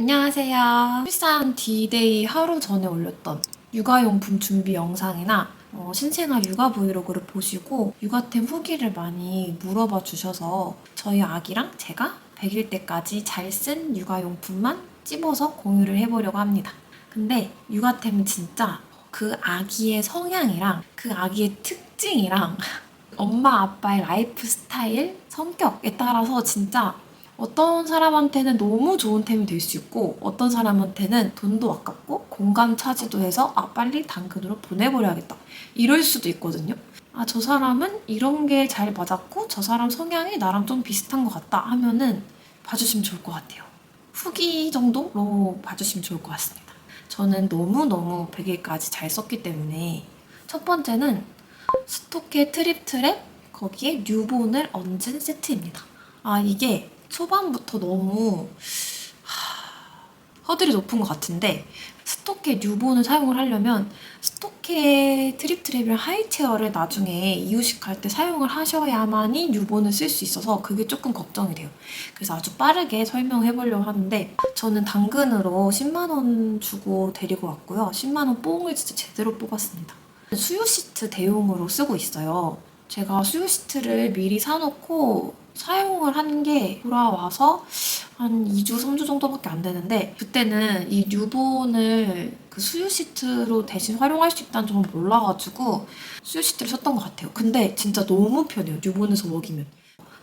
안녕하세요. 출산 D-Day 하루 전에 올렸던 육아용품 준비 영상이나 어, 신생아 육아 브이로그를 보시고 육아템 후기를 많이 물어봐 주셔서 저희 아기랑 제가 100일 때까지 잘 쓴 육아용품만 찝어서 공유를 해보려고 합니다. 근데 육아템은 진짜 그 아기의 성향이랑 그 아기의 특징이랑 엄마 아빠의 라이프 스타일, 성격에 따라서 진짜 어떤 사람한테는 너무 좋은 템이 될 수 있고 어떤 사람한테는 돈도 아깝고 공간 차지도 해서 아 빨리 당근으로 보내버려야겠다 이럴 수도 있거든요. 아 저 사람은 이런 게 잘 맞았고 저 사람 성향이 나랑 좀 비슷한 것 같다 하면은 봐주시면 좋을 것 같아요. 후기 정도로 봐주시면 좋을 것 같습니다. 저는 너무너무 100일까지 잘 썼기 때문에 첫 번째는 스토케 트립 트랩 거기에 뉴본을 얹은 세트입니다. 아 이게 초반부터 너무 하, 허들이 높은 것 같은데 스토케 뉴본을 사용을 하려면 스토케 트립 트랩이랑 하이체어를 나중에 이유식할 때 사용을 하셔야만이 뉴본을 쓸 수 있어서 그게 조금 걱정이 돼요. 그래서 아주 빠르게 설명해 보려고 하는데 저는 당근으로 10만 원 주고 데리고 왔고요. 10만 원 뽕을 진짜 제대로 뽑았습니다. 수유 시트 대용으로 쓰고 있어요. 제가 수유 시트를 미리 사놓고 사용을 한 게 돌아와서 한 2주, 3주 정도밖에 안 되는데 그때는 이 뉴본을 그 수유 시트로 대신 활용할 수 있다는 점을 몰라가지고 수유 시트를 썼던 것 같아요. 근데 진짜 너무 편해요. 뉴본에서 먹이면.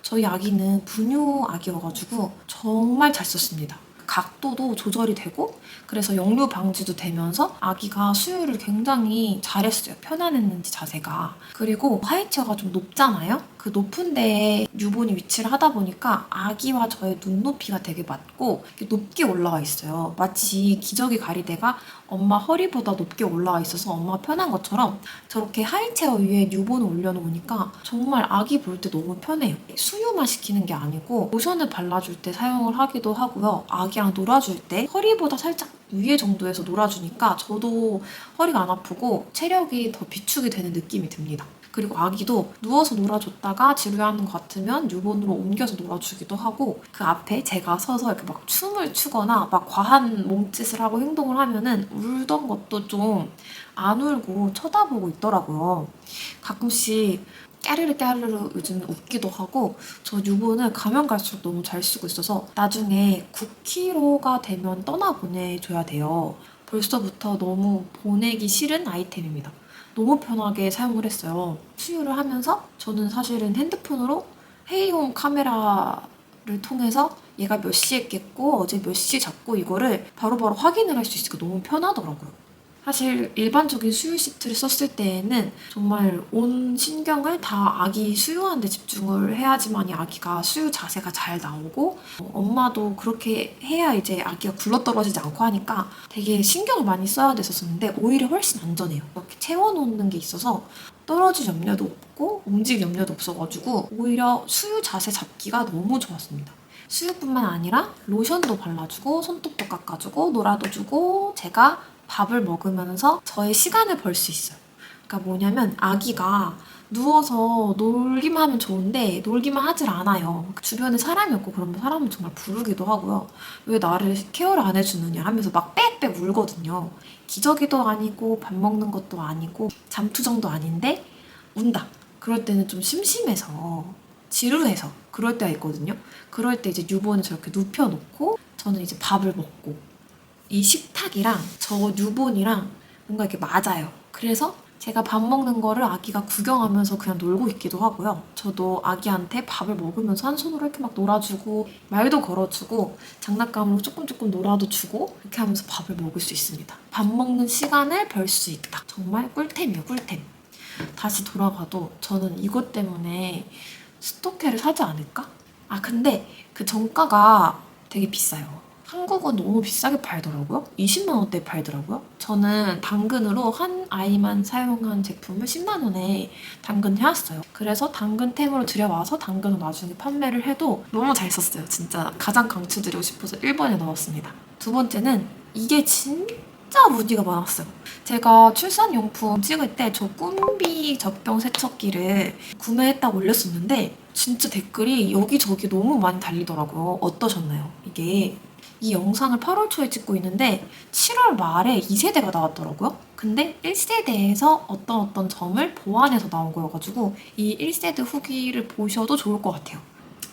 저희 아기는 분유 아기여가지고 정말 잘 썼습니다. 각도도 조절이 되고 그래서 역류 방지도 되면서 아기가 수유를 굉장히 잘했어요. 편안했는지 자세가. 그리고 하이체어가 좀 높잖아요. 그 높은 데에 뉴본이 위치를 하다 보니까 아기와 저의 눈높이가 되게 맞고 높게 올라와 있어요. 마치 기저귀 가리대가 엄마 허리보다 높게 올라와 있어서 엄마가 편한 것처럼 저렇게 하이체어 위에 뉴본을 올려놓으니까 정말 아기 볼 때 너무 편해요. 수유만 시키는 게 아니고 로션을 발라줄 때 사용을 하기도 하고요. 아기랑 놀아줄 때 허리보다 살짝 위에 정도에서 놀아주니까 저도 허리가 안 아프고 체력이 더 비축이 되는 느낌이 듭니다. 그리고 아기도 누워서 놀아줬다가 지루해하는 것 같으면 뉴본으로 옮겨서 놀아주기도 하고 그 앞에 제가 서서 이렇게 막 춤을 추거나 막 과한 몸짓을 하고 행동을 하면은 울던 것도 좀 안 울고 쳐다보고 있더라고요. 가끔씩 까르르 까르르 요즘 웃기도 하고 저 뉴본을 가면 갈수록 너무 잘 쓰고 있어서 나중에 9kg가 되면 떠나 보내줘야 돼요. 벌써부터 너무 보내기 싫은 아이템입니다. 너무 편하게 사용을 했어요. 수유를 하면서 저는 사실은 핸드폰으로 회의용 카메라를 통해서 얘가 몇 시에 깼고 어제 몇 시에 잤고 이거를 바로바로 확인을 할 수 있으니까 너무 편하더라고요. 사실 일반적인 수유 시트를 썼을 때에는 정말 온 신경을 다 아기 수유하는 데 집중을 해야지만이 아기가 수유 자세가 잘 나오고 어, 엄마도 그렇게 해야 이제 아기가 굴러떨어지지 않고 하니까 되게 신경을 많이 써야 됐었는데 오히려 훨씬 안전해요. 이렇게 채워놓는 게 있어서 떨어질 염려도 없고 움직일 염려도 없어가지고 오히려 수유 자세 잡기가 너무 좋았습니다. 수유뿐만 아니라 로션도 발라주고 손톱도 깎아주고 놀아도 주고 제가 밥을 먹으면서 저의 시간을 벌 수 있어요. 그러니까 뭐냐면 아기가 누워서 놀기만 하면 좋은데 놀기만 하질 않아요. 주변에 사람이 없고 그러면 사람은 정말 부르기도 하고요. 왜 나를 케어를 안 해주느냐 하면서 막 빽빽 울거든요. 기저귀도 아니고 밥 먹는 것도 아니고 잠투정도 아닌데 운다. 그럴 때는 좀 심심해서 지루해서 그럴 때가 있거든요. 그럴 때 이제 뉴본을 저렇게 눕혀놓고 저는 이제 밥을 먹고 이 식탁이랑 저 뉴본이랑 뭔가 이렇게 맞아요. 그래서 제가 밥 먹는 거를 아기가 구경하면서 그냥 놀고 있기도 하고요. 저도 아기한테 밥을 먹으면서 한 손으로 이렇게 막 놀아주고 말도 걸어주고 장난감으로 조금 조금 놀아도 주고 이렇게 하면서 밥을 먹을 수 있습니다. 밥 먹는 시간을 벌 수 있다. 정말 꿀템이에요, 꿀템. 다시 돌아가도 저는 이것 때문에 스토케를 사지 않을까? 아 근데 그 정가가 되게 비싸요. 한국은 너무 비싸게 팔더라고요. 20만 원대 팔더라고요. 저는 당근으로 한 아이만 사용한 제품을 10만 원에 당근해왔어요. 그래서 당근템으로 들여와서 당근을 나중에 판매를 해도 너무 잘 썼어요. 진짜 가장 강추드리고 싶어서 1번에 넣었습니다. 두 번째는 이게 진짜 무늬가 많았어요. 제가 출산용품 찍을 때 저 꿈비 젖병 세척기를 구매했다고 올렸었는데 진짜 댓글이 여기저기 너무 많이 달리더라고요. 어떠셨나요? 이게 이 영상을 8월 초에 찍고 있는데 7월 말에 2세대가 나왔더라고요. 근데 1세대에서 어떤 어떤 점을 보완해서 나온 거여가지고 이 1세대 후기를 보셔도 좋을 것 같아요.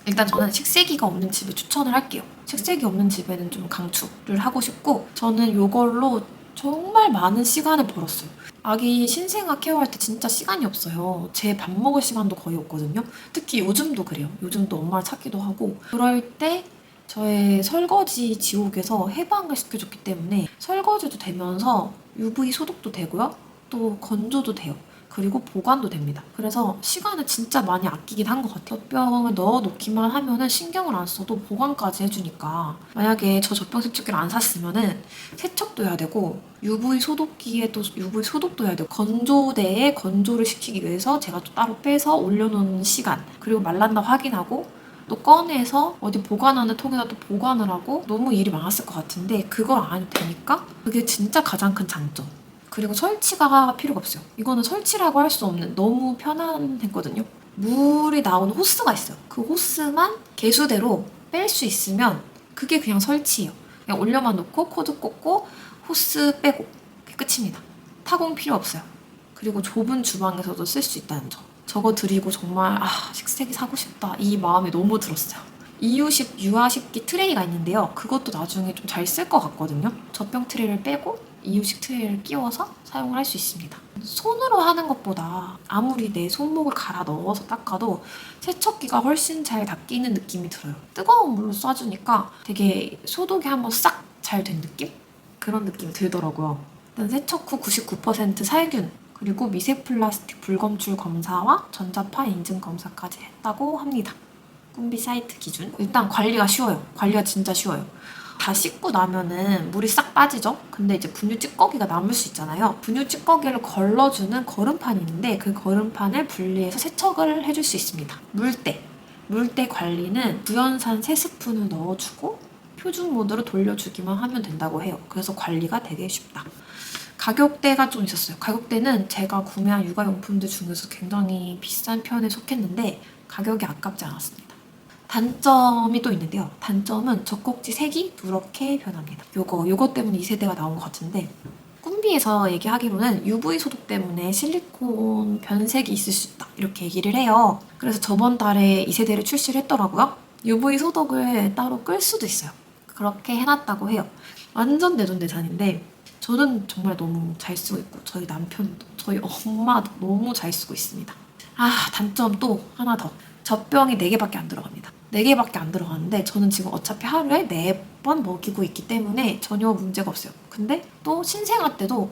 일단 저는 식세기가 없는 집을 추천을 할게요. 식세기 없는 집에는 좀 강추를 하고 싶고 저는 이걸로 정말 많은 시간을 벌었어요. 아기 신생아 케어할 때 진짜 시간이 없어요. 제 밥 먹을 시간도 거의 없거든요. 특히 요즘도 그래요. 요즘도 엄마를 찾기도 하고 그럴 때 저의 설거지 지옥에서 해방을 시켜줬기 때문에 설거지도 되면서 UV 소독도 되고요. 또 건조도 돼요. 그리고 보관도 됩니다. 그래서 시간을 진짜 많이 아끼긴 한 것 같아요. 젖병을 넣어 놓기만 하면은 신경을 안 써도 보관까지 해주니까 만약에 저 젖병 세척기를 안 샀으면은 세척도 해야 되고 UV 소독기에도 UV 소독도 해야 되고 건조대에 건조를 시키기 위해서 제가 또 따로 빼서 올려놓는 시간 그리고 말랐나 확인하고 또 꺼내서 어디 보관하는 통에다 또 보관을 하고 너무 일이 많았을 것 같은데 그걸 안 해도 되니까 그게 진짜 가장 큰 장점. 그리고 설치가 필요가 없어요. 이거는 설치라고 할 수 없는 너무 편안했거든요. 물이 나오는 호스가 있어요. 그 호스만 개수대로 뺄 수 있으면 그게 그냥 설치예요. 그냥 올려만 놓고 코드 꽂고 호스 빼고 끝입니다. 타공 필요 없어요. 그리고 좁은 주방에서도 쓸 수 있다는 점. 저거 드리고 정말 아 식세기 사고 싶다 이 마음이 너무 들었어요. 이유식 유아식기 트레이가 있는데요. 그것도 나중에 좀 잘 쓸 것 같거든요. 젖병 트레이를 빼고 이유식 트레이를 끼워서 사용을 할 수 있습니다. 손으로 하는 것보다 아무리 내 손목을 갈아 넣어서 닦아도 세척기가 훨씬 잘 닦이는 느낌이 들어요. 뜨거운 물로 쏴주니까 되게 소독이 한번 싹 잘 된 느낌? 그런 느낌이 들더라고요. 일단 세척 후 99% 살균 그리고 미세 플라스틱 불검출 검사와 전자파 인증 검사까지 했다고 합니다. 꿈비 사이트 기준. 일단 관리가 쉬워요. 관리가 진짜 쉬워요. 다 씻고 나면은 물이 싹 빠지죠? 근데 이제 분유 찌꺼기가 남을 수 있잖아요. 분유 찌꺼기를 걸러주는 거름판이 있는데 그 거름판을 분리해서 세척을 해줄 수 있습니다. 물때. 물때 관리는 구연산 3스푼을 넣어주고 표준 모드로 돌려주기만 하면 된다고 해요. 그래서 관리가 되게 쉽다. 가격대가 좀 있었어요. 가격대는 제가 구매한 육아용품들 중에서 굉장히 비싼 편에 속했는데 가격이 아깝지 않았습니다. 단점이 또 있는데요. 단점은 젖꼭지 색이 누렇게 변합니다. 요거, 요거 때문에 2세대가 나온 것 같은데 꿈비에서 얘기하기로는 UV 소독 때문에 실리콘 변색이 있을 수 있다. 이렇게 얘기를 해요. 그래서 저번 달에 2세대를 출시를 했더라고요. UV 소독을 따로 끌 수도 있어요. 그렇게 해놨다고 해요. 완전 내돈내산인데 저는 정말 너무 잘 쓰고 있고 저희 남편도 저희 엄마도 너무 잘 쓰고 있습니다. 아 단점 또 하나 더. 젖병이 4개밖에 안 들어갑니다. 4개밖에 안 들어가는데 저는 지금 어차피 하루에 4번 먹이고 있기 때문에 전혀 문제가 없어요. 근데 또 신생아 때도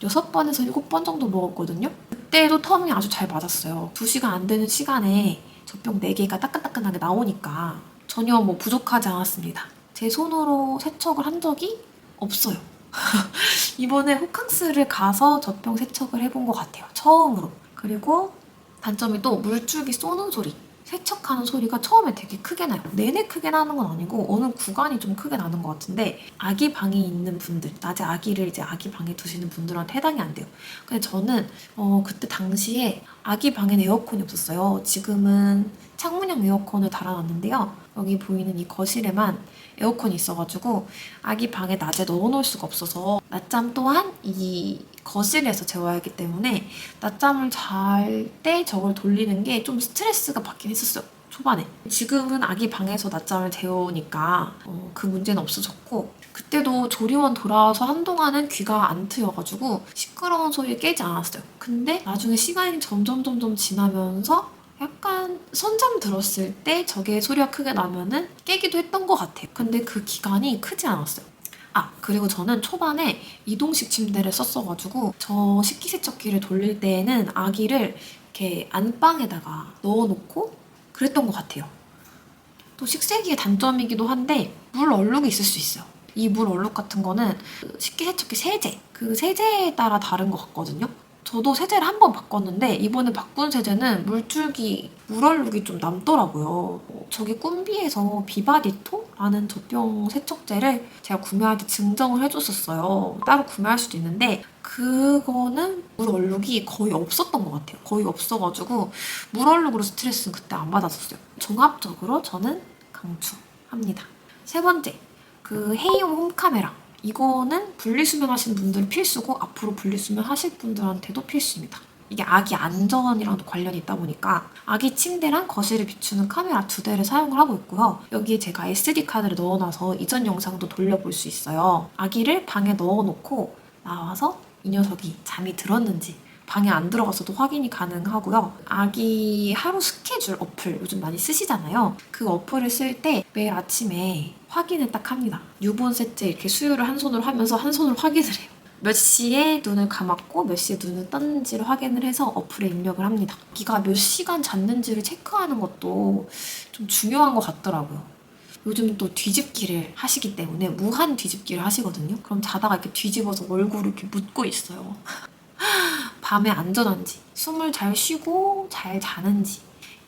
6번에서 7번 정도 먹었거든요. 그때도 텀이 아주 잘 맞았어요. 2시간 안 되는 시간에 젖병 4개가 따끈따끈하게 나오니까 전혀 뭐 부족하지 않았습니다. 제 손으로 세척을 한 적이 없어요. 이번에 호캉스를 가서 젖병 세척을 해본 것 같아요. 처음으로. 그리고 단점이 또 물줄기 쏘는 소리. 세척하는 소리가 처음에 되게 크게 나요. 내내 크게 나는 건 아니고 어느 구간이 좀 크게 나는 것 같은데 아기 방에 있는 분들, 낮에 아기를 이제 아기 방에 두시는 분들한테 해당이 안 돼요. 근데 저는 어, 그때 당시에 아기 방에는 에어컨이 없었어요. 지금은 창문형 에어컨을 달아놨는데요. 여기 보이는 이 거실에만 에어컨이 있어가지고 아기 방에 낮에 넣어놓을 수가 없어서 낮잠 또한 이 거실에서 재워야 하기 때문에 낮잠을 잘 때 저걸 돌리는 게 좀 스트레스가 받긴 했었어요. 초반에. 지금은 아기 방에서 낮잠을 재우니까 어, 그 문제는 없어졌고 그때도 조리원 돌아와서 한동안은 귀가 안 트여가지고 시끄러운 소리에 깨지 않았어요. 근데 나중에 시간이 점점 점점 지나면서 약간 선잠 들었을 때 저게 소리가 크게 나면은 깨기도 했던 것 같아요. 근데 그 기간이 크지 않았어요. 아 그리고 저는 초반에 이동식 침대를 썼어가지고 저 식기세척기를 돌릴 때에는 아기를 이렇게 안방에다가 넣어놓고 그랬던 것 같아요. 또 식세기의 단점이기도 한데 물 얼룩이 있을 수 있어요. 이 물 얼룩 같은 거는 그 식기세척기 세제 그 세제에 따라 다른 것 같거든요. 저도 세제를 한 번 바꿨는데 이번에 바꾼 세제는 물줄기 물얼룩이 좀 남더라고요. 어, 저기 꿈비에서 비바디토라는 젖병 세척제를 제가 구매할 때 증정을 해줬었어요. 따로 구매할 수도 있는데 그거는 물얼룩이 거의 없었던 것 같아요. 거의 없어가지고 물얼룩으로 스트레스는 그때 안 받았었어요. 종합적으로 저는 강추합니다. 세 번째, 그 헤이용 홈카메라. 이거는 분리수면 하시는 분들은 필수고 앞으로 분리수면 하실 분들한테도 필수입니다. 이게 아기 안전이랑도 관련이 있다 보니까 아기 침대랑 거실을 비추는 카메라 두 대를 사용을 하고 있고요. 여기에 제가 SD 카드를 넣어놔서 이전 영상도 돌려볼 수 있어요. 아기를 방에 넣어놓고 나와서 이 녀석이 잠이 들었는지 방에 안 들어가서도 확인이 가능하고요. 아기 하루 스케줄 어플 요즘 많이 쓰시잖아요. 그 어플을 쓸 때 매일 아침에 확인을 딱 합니다. 유본 셋째 이렇게 수유를 한 손으로 하면서 한 손으로 확인을 해요. 몇 시에 눈을 감았고 몇 시에 눈을 떴는지를 확인을 해서 어플에 입력을 합니다. 아기가 몇 시간 잤는지를 체크하는 것도 좀 중요한 것 같더라고요. 요즘 또 뒤집기를 하시기 때문에 무한 뒤집기를 하시거든요. 그럼 자다가 이렇게 뒤집어서 얼굴을 이렇게 묻고 있어요. 밤에 안전한지, 숨을 잘 쉬고 잘 자는지,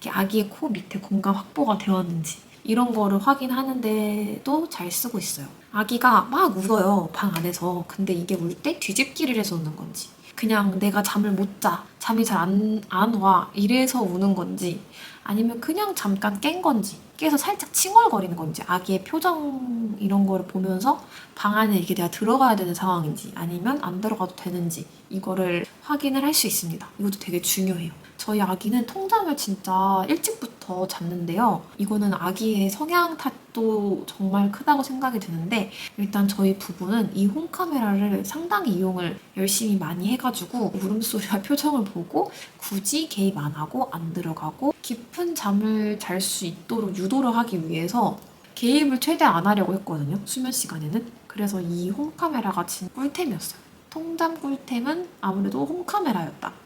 아기의 코 밑에 공간 확보가 되었는지 이런 거를 확인하는데도 잘 쓰고 있어요. 아기가 막 울어요 방 안에서. 근데 이게 울 때 뒤집기를 해서 우는 건지, 그냥 내가 잠을 못 자, 잠이 잘 안 안 와 이래서 우는 건지, 아니면 그냥 잠깐 깬 건지, 깨서 살짝 칭얼거리는 건지, 아기의 표정 이런 거를 보면서 방 안에 이게 내가 들어가야 되는 상황인지 아니면 안 들어가도 되는지 이거를 확인을 할 수 있습니다. 이것도 되게 중요해요. 저희 아기는 통잠을 진짜 일찍부터 잤는데요. 이거는 아기의 성향 탓도 정말 크다고 생각이 드는데 일단 저희 부부는 이 홈카메라를 상당히 이용을 열심히 많이 해가지고 울음소리와 표정을 보고 굳이 개입 안 하고 안 들어가고 깊은 잠을 잘 수 있도록 유도를 하기 위해서 개입을 최대한 안 하려고 했거든요. 수면 시간에는. 그래서 이 홈카메라가 진 꿀템이었어요. 통잠 꿀템은 아무래도 홈카메라였다.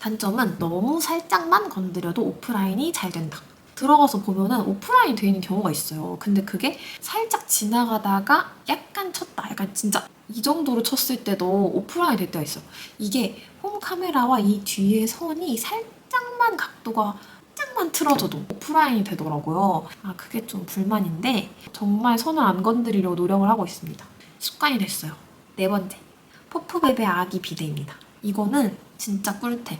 단점은 너무 살짝만 건드려도 오프라인이 잘 된다. 들어가서 보면은 오프라인 돼 있는 경우가 있어요. 근데 그게 살짝 지나가다가 약간 쳤다. 약간 진짜 이 정도로 쳤을 때도 오프라인 될 때가 있어. 이게 홈 카메라와 이 뒤에 선이 살짝만 각도가 살짝만 틀어져도 오프라인이 되더라고요. 아 그게 좀 불만인데 정말 손을 안 건드리려고 노력을 하고 있습니다. 습관이 됐어요. 네 번째 포프베베 아기 비데입니다. 이거는 진짜 꿀템.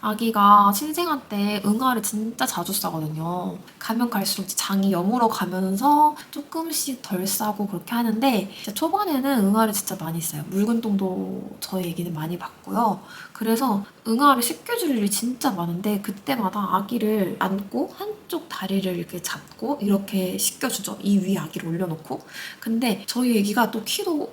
아기가 신생아 때 응아를 진짜 자주 싸거든요. 가면 갈수록 장이 여물어 가면서 조금씩 덜 싸고 그렇게 하는데 초반에는 응아를 진짜 많이 싸요. 묽은 똥도 저희 애기는 많이 봤고요. 그래서 응아를 씻겨줄 일이 진짜 많은데 그때마다 아기를 안고 한쪽 다리를 이렇게 잡고 이렇게 씻겨주죠. 이 위에 아기를 올려놓고. 근데 저희 애기가 또 키도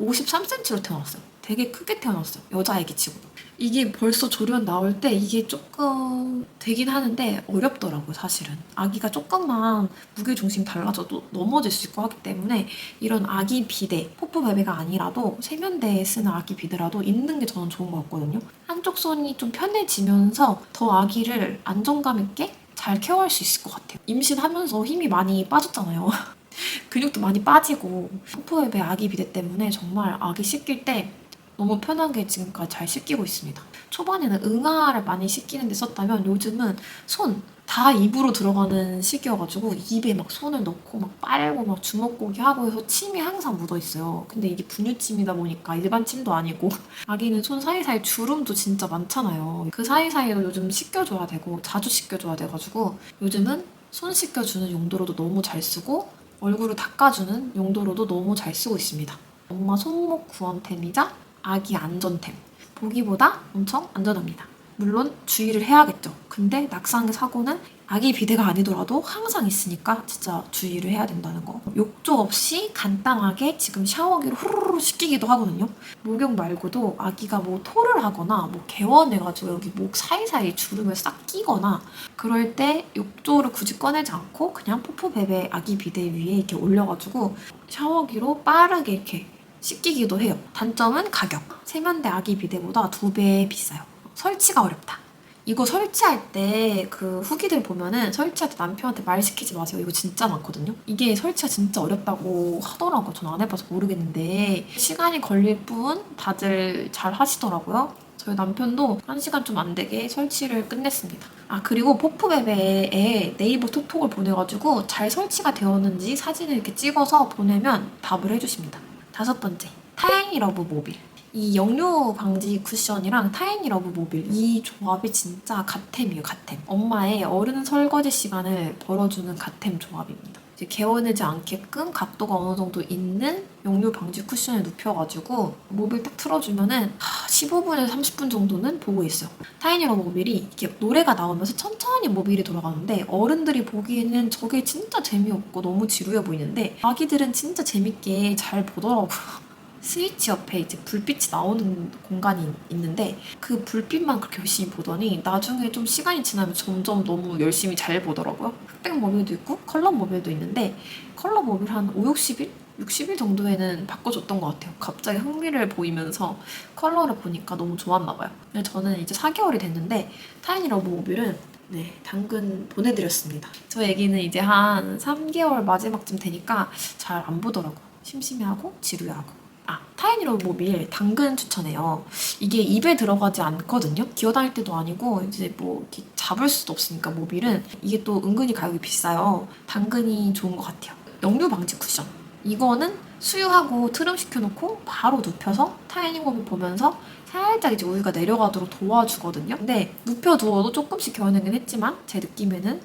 53cm로 태어났어요. 되게 크게 태어났어요. 여자 애기 치고도. 이게 벌써 조련 나올 때 이게 조금 되긴 하는데 어렵더라고요, 사실은. 아기가 조금만 무게중심 달라져도 넘어질 수 있고 하기 때문에 이런 아기 비대, 포포베베가 아니라도 세면대에 쓰는 아기 비대라도 있는 게 저는 좋은 것 같거든요. 한쪽 손이 좀 편해지면서 더 아기를 안정감 있게 잘 케어할 수 있을 것 같아요. 임신하면서 힘이 많이 빠졌잖아요. 근육도 많이 빠지고 포포베베 아기 비대 때문에 정말 아기 씻길 때 너무 편하게 지금까지 잘 씻기고 있습니다. 초반에는 응아를 많이 씻기는 데 썼다면 요즘은 손 다 입으로 들어가는 시기여가지고 입에 막 손을 넣고 막 빨고 막 주먹고기 하고 해서 침이 항상 묻어 있어요. 근데 이게 분유침이다 보니까 일반 침도 아니고 아기는 손 사이사이 주름도 진짜 많잖아요. 그 사이사이에도 요즘 씻겨줘야 되고 자주 씻겨줘야 돼가지고 요즘은 손 씻겨주는 용도로도 너무 잘 쓰고 얼굴을 닦아주는 용도로도 너무 잘 쓰고 있습니다. 엄마 손목 구원템이자 아기 안전템. 보기보다 엄청 안전합니다. 물론 주의를 해야겠죠. 근데 낙상의 사고는 아기 비대가 아니더라도 항상 있으니까 진짜 주의를 해야 된다는 거. 욕조 없이 간단하게 지금 샤워기로 후루루 씻기기도 하거든요. 목욕 말고도 아기가 뭐 토를 하거나 뭐 개원해가지고 여기 목 사이사이 주름을 싹 끼거나 그럴 때 욕조를 굳이 꺼내지 않고 그냥 포포베베 아기 비대 위에 이렇게 올려가지고 샤워기로 빠르게 이렇게 씻기기도 해요. 단점은 가격. 세면대 아기 비데보다 두 배 비싸요. 설치가 어렵다. 이거 설치할 때 그 후기들 보면은 설치할 때 남편한테 말 시키지 마세요. 이거 진짜 많거든요. 이게 설치가 진짜 어렵다고 하더라고요. 전 안 해봐서 모르겠는데 시간이 걸릴 뿐 다들 잘 하시더라고요. 저희 남편도 한 시간 좀 안 되게 설치를 끝냈습니다. 아 그리고 포프베베에 네이버 톡톡을 보내가지고 잘 설치가 되었는지 사진을 이렇게 찍어서 보내면 답을 해주십니다. 다섯 번째, 타이니 러브 모빌. 이 역류 방지 쿠션이랑 타이니 러브 모빌 이 조합이 진짜 갓템이에요, 갓템. 엄마의 어른 설거지 시간을 벌어주는 갓템 조합입니다. 이제 개원하지 않게끔 각도가 어느 정도 있는 역류 방지 쿠션에 눕혀가지고 모빌 딱 틀어주면은 15분에서 30분 정도는 보고 있어요. 타이니로 모빌이 이렇게 노래가 나오면서 천천히 모빌이 돌아가는데 어른들이 보기에는 저게 진짜 재미없고 너무 지루해 보이는데 아기들은 진짜 재밌게 잘 보더라고요. 스위치 옆에 이제 불빛이 나오는 공간이 있는데 그 불빛만 그렇게 열심히 보더니 나중에 좀 시간이 지나면 점점 너무 열심히 잘 보더라고요. 흑백 모빌도 있고 컬러 모빌도 있는데 컬러 모빌 한 5, 60일? 60일 정도에는 바꿔줬던 것 같아요. 갑자기 흥미를 보이면서 컬러를 보니까 너무 좋았나 봐요. 저는 이제 4개월이 됐는데 타이니 러브 모빌은 네, 당근 보내드렸습니다. 저 애기는 이제 한 3개월 마지막쯤 되니까 잘 안 보더라고요. 심심해하고 지루해하고. 아, 타이니로 모빌 당근 추천해요. 이게 입에 들어가지 않거든요. 기어다닐 때도 아니고 이제 뭐 이렇게 잡을 수도 없으니까 모빌은 이게 또 은근히 가격이 비싸요. 당근이 좋은 것 같아요. 역류 방지 쿠션. 이거는 수유하고 트름 시켜놓고 바로 눕혀서 타이니 모빌 보면서 살짝 이제 우유가 내려가도록 도와주거든요. 근데 눕혀 두어도 조금씩 개원하긴 했지만 제 느낌에는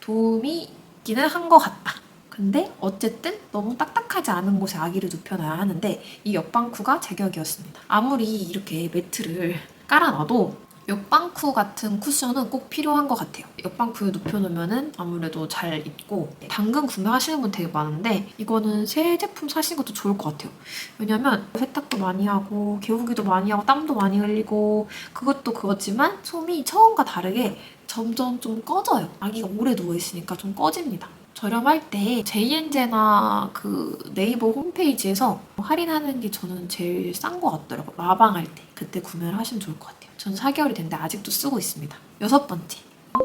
도움이 있기는 한 것 같다. 근데 어쨌든 너무 딱딱하지 않은 곳에 아기를 눕혀놔야 하는데 이 옆방쿠가 제격이었습니다. 아무리 이렇게 매트를 깔아놔도 옆방쿠 같은 쿠션은 꼭 필요한 것 같아요. 옆방쿠에 눕혀놓으면 아무래도 잘 입고 당근 구매하시는 분 되게 많은데 이거는 새 제품 사시는 것도 좋을 것 같아요. 왜냐면 세탁도 많이 하고 개우기도 많이 하고 땀도 많이 흘리고 그것도 그거지만 솜이 처음과 다르게 점점 좀 꺼져요. 아기가 오래 누워있으니까 좀 꺼집니다. 저렴할 때 JN제나 그 네이버 홈페이지에서 할인하는 게 저는 제일 싼 것 같더라고요. 마방할 때 그때 구매를 하시면 좋을 것 같아요. 저는 4개월이 됐는데 아직도 쓰고 있습니다. 여섯 번째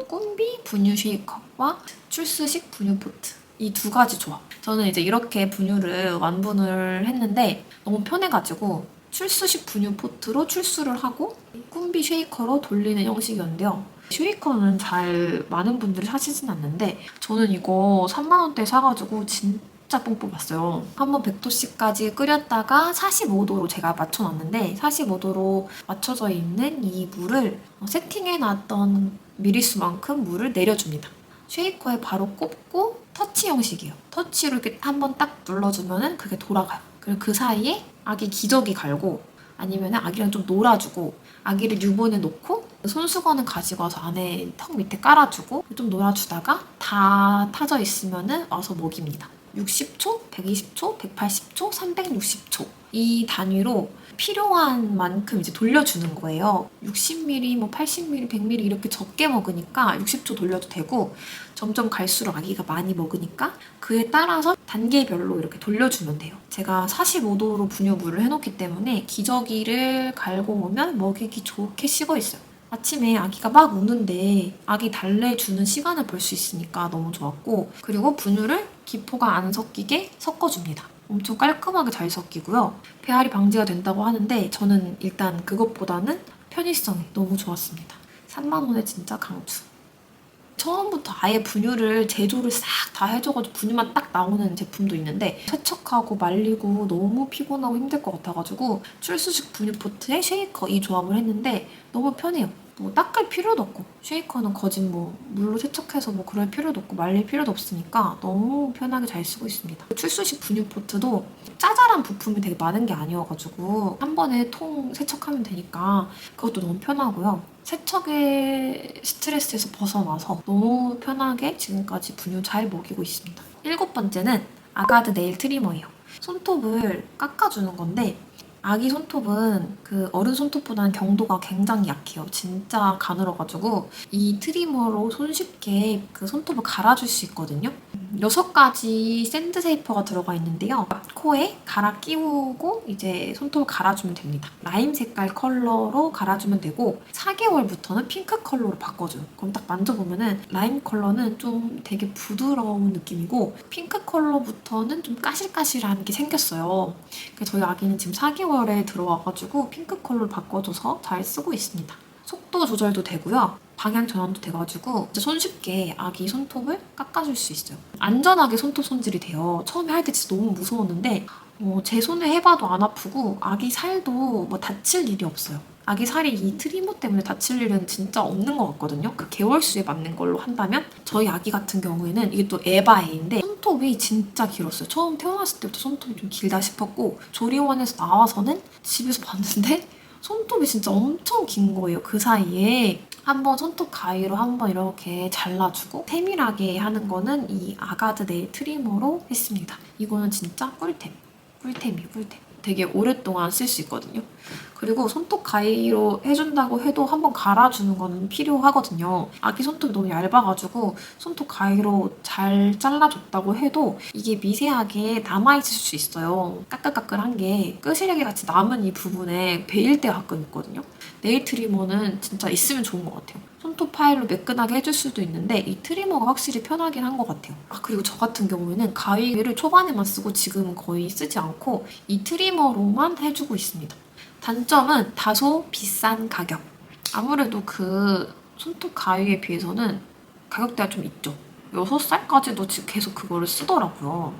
꾼비 분유 쉐이커와 출수식 분유 포트 이 두 가지 조합. 저는 이제 이렇게 분유를 완분을 했는데 너무 편해가지고 출수식 분유 포트로 출수를 하고 꾼비 쉐이커로 돌리는 형식이었는데요. 쉐이커는 잘 많은 분들이 사시진 않는데 저는 이거 3만원대 사가지고 진짜 뽕 뽑았어요. 한번 100도씨까지 끓였다가 45도로 제가 맞춰놨는데 45도로 맞춰져 있는 이 물을 세팅해놨던 미리수만큼 물을 내려줍니다. 쉐이커에 바로 꼽고 터치 형식이에요. 터치로 이렇게 한번 딱 눌러주면은 그게 돌아가요. 그리고 그 사이에 아기 기저귀 갈고 아니면 아기랑 좀 놀아주고 아기를 유본에 놓고 손수건을 가지고 와서 안에 턱 밑에 깔아주고 좀 놀아주다가 다 타져 있으면은 와서 먹입니다. 60초, 120초, 180초, 360초 이 단위로 필요한 만큼 이제 돌려주는 거예요. 60ml, 뭐 80ml, 100ml 이렇게 적게 먹으니까 60초 돌려도 되고 점점 갈수록 아기가 많이 먹으니까 그에 따라서 단계별로 이렇게 돌려주면 돼요. 제가 45도로 분유물을 해놓기 때문에 기저귀를 갈고 오면 먹이기 좋게 식어 있어요. 아침에 아기가 막 우는데 아기 달래주는 시간을 볼 수 있으니까 너무 좋았고 그리고 분유를 기포가 안 섞이게 섞어줍니다. 엄청 깔끔하게 잘 섞이고요. 배앓이 방지가 된다고 하는데 저는 일단 그것보다는 편의성이 너무 좋았습니다. 3만 원에 진짜 강추. 처음부터 아예 분유를 제조를 싹 다 해줘가지고 분유만 딱 나오는 제품도 있는데 세척하고 말리고 너무 피곤하고 힘들 것 같아가지고 출수식 분유 포트에 쉐이커 이 조합을 했는데 너무 편해요. 뭐 닦을 필요도 없고 쉐이커는 거진 뭐 물로 세척해서 뭐 그럴 필요도 없고 말릴 필요도 없으니까 너무 편하게 잘 쓰고 있습니다. 출수식 분유 포트도 짜잘한 부품이 되게 많은 게 아니어가지고 한 번에 통 세척하면 되니까 그것도 너무 편하고요. 세척의 스트레스에서 벗어나서 너무 편하게 지금까지 분유 잘 먹이고 있습니다. 일곱 번째는 아가드 네일 트리머예요. 손톱을 깎아주는 건데 아기 손톱은 그 어른 손톱보다는 경도가 굉장히 약해요. 진짜 가늘어가지고 이 트리머로 손쉽게 그 손톱을 갈아줄 수 있거든요. 여섯 가지 샌드 세이퍼가 들어가 있는데요. 코에 갈아 끼우고 이제 손톱을 갈아주면 됩니다. 라임 색깔 컬러로 갈아주면 되고 4개월부터는 핑크 컬러로 바꿔줘요. 그럼 딱 만져보면은 라임 컬러는 좀 되게 부드러운 느낌이고 핑크 컬러부터는 좀 까실까실한 게 생겼어요. 저희 아기는 지금 4개월에 들어와가지고 핑크 컬러로 바꿔줘서 잘 쓰고 있습니다. 속도 조절도 되고요. 방향 전환도 돼가지고 손쉽게 아기 손톱을 깎아줄 수 있어요. 안전하게 손톱 손질이 돼요. 처음에 할 때 진짜 너무 무서웠는데 어, 제 손에 해봐도 안 아프고 아기 살도 뭐 다칠 일이 없어요. 아기 살이 이 트리머 때문에 다칠 일은 진짜 없는 것 같거든요. 그 개월 수에 맞는 걸로 한다면 저희 아기 같은 경우에는 이게 또 에바에인데 손톱이 진짜 길었어요. 처음 태어났을 때부터 손톱이 좀 길다 싶었고 조리원에서 나와서는 집에서 봤는데 손톱이 진짜 엄청 긴 거예요. 그 사이에 한번 손톱 가위로 한번 이렇게 잘라주고 세밀하게 하는 거는 이 아가드 네일 트리머로 했습니다. 이거는 진짜 꿀템. 꿀템이에요, 꿀템. 되게 오랫동안 쓸 수 있거든요. 그리고 손톱 가위로 해준다고 해도 한번 갈아주는 건 필요하거든요. 아기 손톱이 너무 얇아가지고 손톱 가위로 잘 잘라줬다고 해도 이게 미세하게 남아있을 수 있어요. 까끌까끌한 게 끄시래기 같이 남은 이 부분에 베일 때가 가끔 있거든요. 네일 트리머는 진짜 있으면 좋은 것 같아요. 손톱 파일로 매끈하게 해줄 수도 있는데 이 트리머가 확실히 편하긴 한 것 같아요. 아 그리고 저 같은 경우에는 가위를 초반에만 쓰고 지금은 거의 쓰지 않고 이 트리머로만 해주고 있습니다. 단점은 다소 비싼 가격. 아무래도 그 손톱 가위에 비해서는 가격대가 좀 있죠. 6살까지도 지금 계속 그거를 쓰더라고요.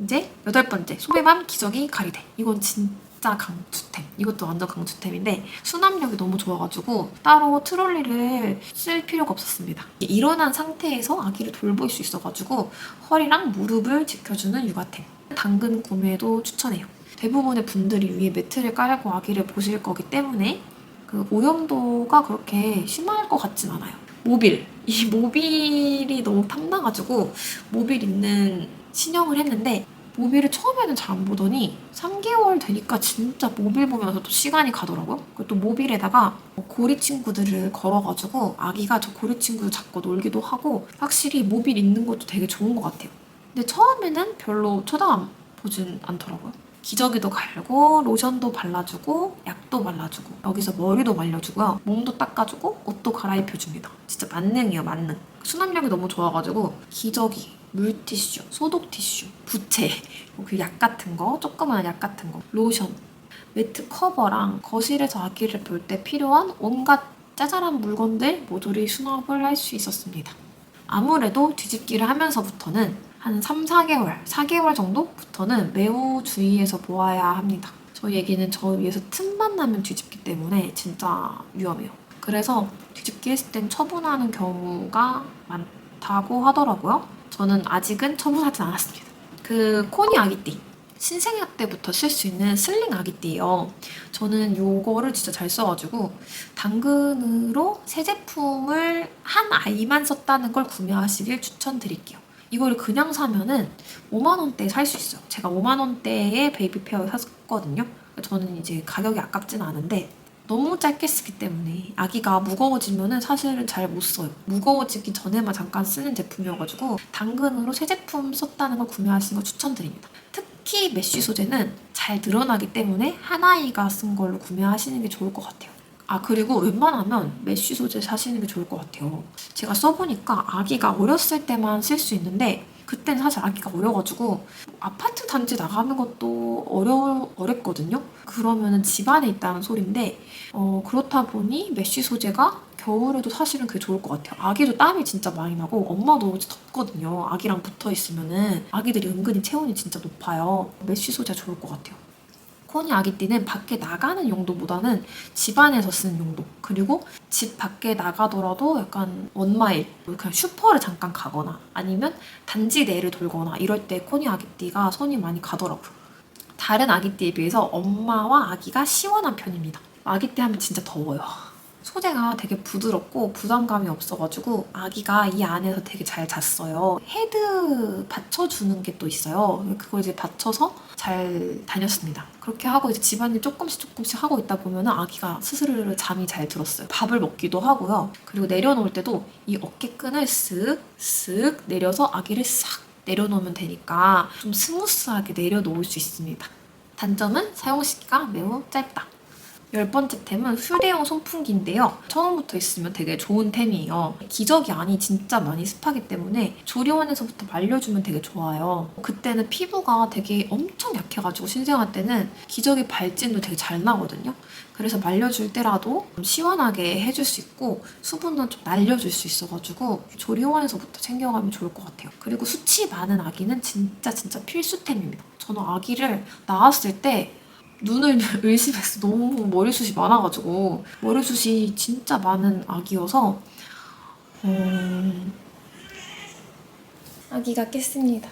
이제 여덟 번째 소매맘 기저귀 가리대. 이건 진짜 강추템. 이것도 완전 강추템인데 수납력이 너무 좋아가지고 따로 트롤리를 쓸 필요가 없었습니다. 일어난 상태에서 아기를 돌볼 수 있어가지고 허리랑 무릎을 지켜주는 육아템. 당근 구매도 추천해요. 대부분의 분들이 위에 매트를 깔고 아기를 보실 거기 때문에 그 오염도가 그렇게 심할 것 같진 않아요. 모빌. 이 모빌이 너무 탐나가지고 모빌 있는 신형을 했는데 모빌을 처음에는 잘 안 보더니 3개월 되니까 진짜 모빌 보면서 또 시간이 가더라고요. 그리고 또 모빌에다가 고리 친구들을 걸어가지고 아기가 저 고리 친구를 잡고 놀기도 하고 확실히 모빌 있는 것도 되게 좋은 것 같아요. 근데 처음에는 별로 쳐다보진 않더라고요. 기저귀도 갈고 로션도 발라주고 약도 발라주고 여기서 머리도 말려주고요. 몸도 닦아주고 옷도 갈아입혀줍니다. 진짜 만능이에요 만능. 수납력이 너무 좋아가지고 기저귀 물티슈 소독 티슈 부채 뭐그약 같은 거 조그마한 약 같은 거 로션. 매트 커버랑 거실에서 아기를 볼 때 필요한 온갖 짜잘한 물건들 모조리 수납을 할 수 있었습니다. 아무래도 뒤집기를 하면서부터는 한 3, 4개월, 4개월 정도부터는 매우 주의해서 보아야 합니다. 저희 애기는 저 위에서 틈만 나면 뒤집기 때문에 진짜 위험해요. 그래서 뒤집기 했을 땐 처분하는 경우가 많다고 하더라고요. 저는 아직은 처분하진 않았습니다. 그 코니 아기띠. 신생아 때부터 쓸 수 있는 슬링 아기띠예요. 저는 요거를 진짜 잘 써가지고 당근으로 새 제품을 한 아이만 썼다는 걸 구매하시길 추천드릴게요. 이거를 그냥 사면은 5만 원대에 살 수 있어요. 제가 5만 원대에 베이비 페어 샀거든요. 저는 이제 가격이 아깝진 않은데 너무 짧게 쓰기 때문에 아기가 무거워지면은 사실은 잘 못 써요. 무거워지기 전에만 잠깐 쓰는 제품이어가지고 당근으로 새 제품 썼다는 걸 구매하시는 걸 추천드립니다. 특히 메쉬 소재는 잘 늘어나기 때문에 한 아이가 쓴 걸로 구매하시는 게 좋을 것 같아요. 아 그리고 웬만하면 메쉬 소재 사시는 게 좋을 것 같아요. 제가 써보니까 아기가 어렸을 때만 쓸 수 있는데 그때는 사실 아기가 어려가지고 아파트 단지 나가는 것도 어려 어렵거든요. 그러면은 집안에 있다는 소린데 어, 그렇다 보니 메쉬 소재가 겨울에도 사실은 그게 좋을 것 같아요. 아기도 땀이 진짜 많이 나고 엄마도 덥거든요. 아기랑 붙어 있으면은 아기들이 은근히 체온이 진짜 높아요. 메쉬 소재 좋을 것 같아요. 코니 아기띠는 밖에 나가는 용도보다는 집 안에서 쓰는 용도. 그리고 집 밖에 나가더라도 약간 원마일 그냥 슈퍼를 잠깐 가거나 아니면 단지 내를 돌거나 이럴 때 코니 아기띠가 손이 많이 가더라고요. 다른 아기띠에 비해서 엄마와 아기가 시원한 편입니다. 아기띠 하면 진짜 더워요 소재가 되게 부드럽고 부담감이 없어가지고 아기가 이 안에서 되게 잘 잤어요. 헤드 받쳐주는 게 또 있어요. 그걸 이제 받쳐서 잘 다녔습니다. 그렇게 하고 이제 집안일 조금씩 조금씩 하고 있다 보면 아기가 스스로 잠이 잘 들었어요. 밥을 먹기도 하고요. 그리고 내려놓을 때도 이 어깨끈을 쓱, 쓱 내려서 아기를 싹 내려놓으면 되니까 좀 스무스하게 내려놓을 수 있습니다. 단점은 사용 시기가 매우 짧다. 열 번째 템은 휴대용 선풍기인데요. 처음부터 있으면 되게 좋은 템이에요. 기저귀 안이 진짜 많이 습하기 때문에 조리원에서부터 말려주면 되게 좋아요. 그때는 피부가 되게 엄청 약해가지고 신생아 때는 기저귀 발진도 되게 잘 나거든요. 그래서 말려줄 때라도 좀 시원하게 해줄 수 있고 수분은 좀 날려줄 수 있어가지고 조리원에서부터 챙겨가면 좋을 것 같아요. 그리고 수치 많은 아기는 진짜 진짜 필수템입니다. 저는 아기를 낳았을 때 눈을 의심했어. 너무 머리숱이 많아가지고 머리숱이 진짜 많은 아기여서 음... 아기가 깼습니다.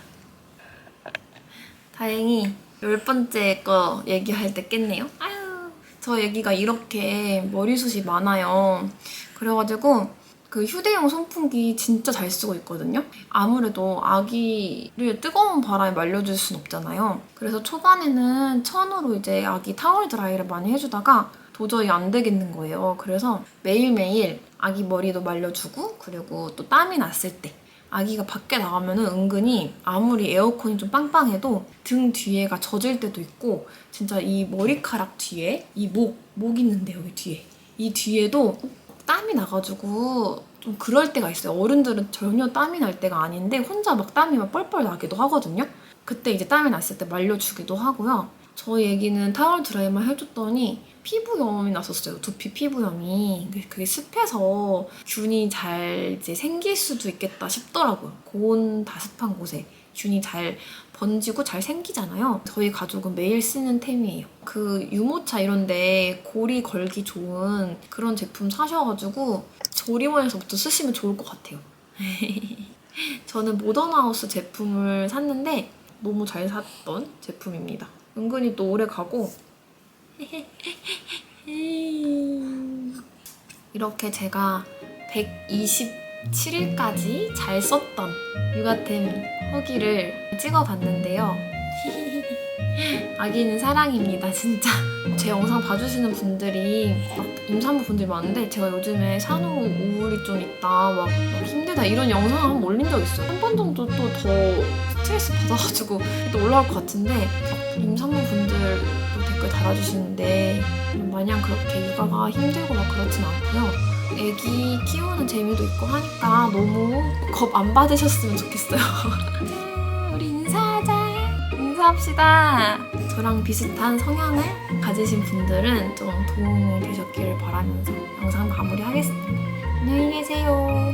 다행히 열 번째 거 얘기할 때 깼네요. 아유, 저 애기가 이렇게 머리숱이 많아요. 그래가지고 그 휴대용 선풍기 진짜 잘 쓰고 있거든요. 아무래도 아기를 뜨거운 바람에 말려줄 순 없잖아요. 그래서 초반에는 천으로 이제 아기 타월 드라이를 많이 해주다가 도저히 안 되겠는 거예요. 그래서 매일매일 아기 머리도 말려주고 그리고 또 땀이 났을 때 아기가 밖에 나가면은 은근히 아무리 에어컨이 좀 빵빵해도 등 뒤에가 젖을 때도 있고 진짜 이 머리카락 뒤에 이 목, 목 있는데 여기 뒤에 이 뒤에도 땀이 나가지고 좀 그럴 때가 있어요. 어른들은 전혀 땀이 날 때가 아닌데 혼자 막 땀이 막 뻘뻘 나기도 하거든요. 그때 이제 땀이 났을 때 말려주기도 하고요. 저희 애기는 타월 드라이만 해줬더니 피부염이 났었어요. 두피 피부염이. 그게 습해서 균이 잘 이제 생길 수도 있겠다 싶더라고요. 고온 다습한 곳에 균이 잘 번지고 잘 생기잖아요. 저희 가족은 매일 쓰는 템이에요. 그 유모차 이런데 고리 걸기 좋은 그런 제품 사셔가지고 조리원에서부터 쓰시면 좋을 것 같아요. 저는 모던하우스 제품을 샀는데 너무 잘 샀던 제품입니다. 은근히 또 오래 가고 이렇게 제가 127일까지 잘 썼던 육아템 후기를 찍어봤는데요. 아기는 사랑입니다, 진짜. 제 영상 봐주시는 분들이 막 임산부 분들이 많은데 제가 요즘에 산후 우울이 좀 있다, 막, 막 힘들다 이런 영상을 한 번 올린 적 있어요. 한 번 정도 또 더 스트레스 받아가지고 또 올라올 것 같은데 임산부 분들 또 댓글 달아주시는데 마냥 그렇게 육아가 힘들고 막 그렇진 않고요. 애기 키우는 재미도 있고 하니까 너무 겁 안 받으셨으면 좋겠어요. 우리 인사하자. 인사합시다. 저랑 비슷한 성향을 가지신 분들은 좀 도움이 되셨기를 바라면서 영상 마무리하겠습니다. 안녕히 계세요.